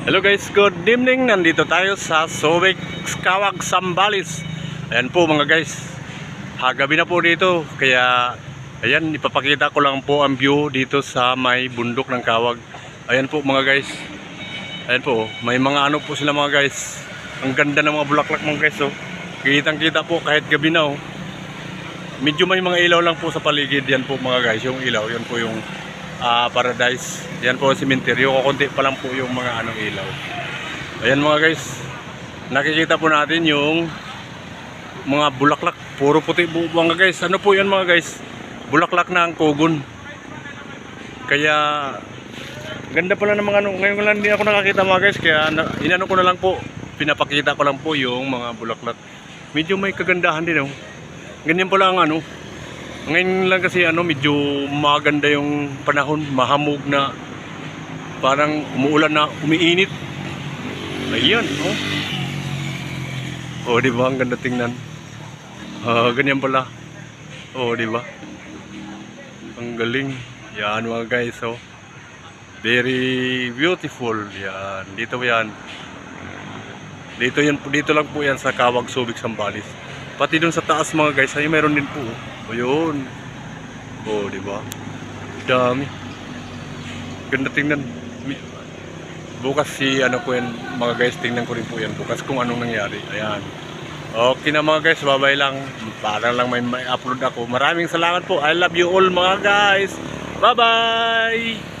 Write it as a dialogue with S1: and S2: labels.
S1: Hello guys, good evening. Nandito tayo sa Subic, Kawag, Sambales. Ayan po mga guys. Hagabi na po dito. Kaya, ayan, ipapakita ko lang po ang view dito sa may bundok ng Kawag. Ayan po mga guys. Ayan po, may mga ano po sila mga guys. Ang ganda ng mga bulaklak mga guys. Oh. Kitang kita po kahit gabi na oh. Medyo may mga ilaw lang po sa paligid. Yan po mga guys, yung ilaw. Yan po yung ah, paradise. Yan po ang simenteryo. Kukunti pa lang po yung mga anong ilaw. Ayan mga guys. Nakikita po natin yung mga bulaklak. Puro puti po mga guys. Ano po yan mga guys? Bulaklak ng kugon. Kaya ganda pala ng mga ano. Ngayon ko lang hindi ako nakakita mga guys. Kaya na, inano ko na lang po. Pinapakita ko lang po yung mga bulaklak. Medyo may kagandahan din oh. Ganyan pala ang ano. Ngayon lang kasi ano medyo maganda yung panahon, mahamog na parang umuulan na umiinit. Ayan, oh. Oh, di ba? Ang ganda tingnan. Ah, ganyan pala. Oh, di ba? Ang galing. Yan mga guys, oh. Very beautiful. Yan. Dito yan. Dito yan dito lang po yan sa Kawag Subic Sambales. Pati doon sa taas mga guys, ay meron din po. O yun. O, di ba? Dami. Ganda tingnan. Bukas si ano ko yan, mga guys, tingnan ko rin po yan. Bukas kung anong nangyari. Ayan. Okay na mga guys, babay lang. Para lang may, may upload ako. Maraming salamat po. I love you all mga guys. Bye-bye!